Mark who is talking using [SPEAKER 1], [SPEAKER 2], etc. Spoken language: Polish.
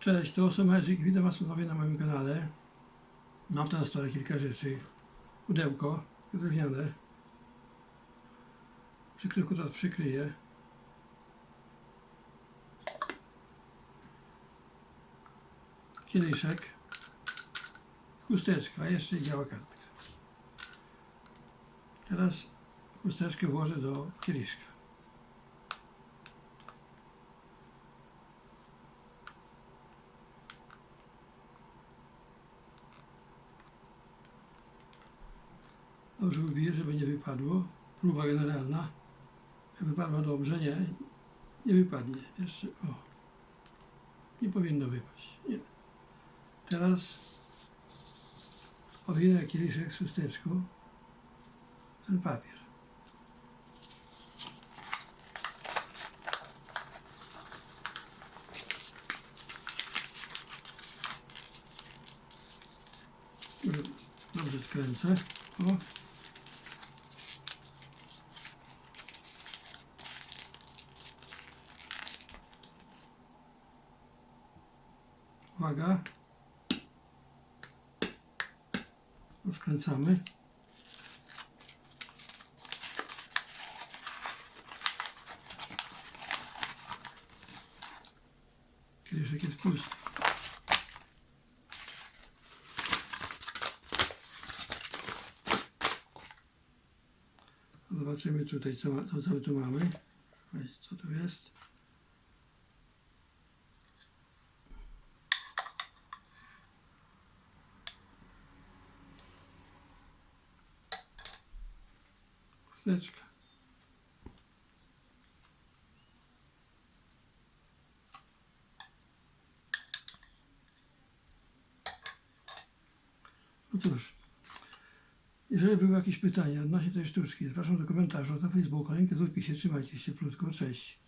[SPEAKER 1] Cześć, to Magic. Witam Was ponownie na moim kanale. Mam tu na stole kilka rzeczy. Pudełko drewniane. Przykrywkę teraz przykryję. Kieliszek. Chusteczka, jeszcze biała kartka. Teraz chusteczkę włożę do kieliszka. Dobrze ubiję, żeby nie wypadło. Próba generalna. Czy wypadła dobrze? Nie. Nie wypadnie. Jeszcze, o. Nie powinno wypaść. Nie. Teraz owinę kieliszek z chusteczką. Ten papier. Dobrze skręcę. O. Uwaga. Rozkręcamy. Kieliszek jest pusty. Zobaczymy tutaj, co, co, my tu mamy. Co tu jest? Chusteczka. No cóż, jeżeli były jakieś pytania odnośnie tej sztuczki, zapraszam do komentarza na Facebooku, link jest w opisie. Trzymajcie się, plutko, cześć.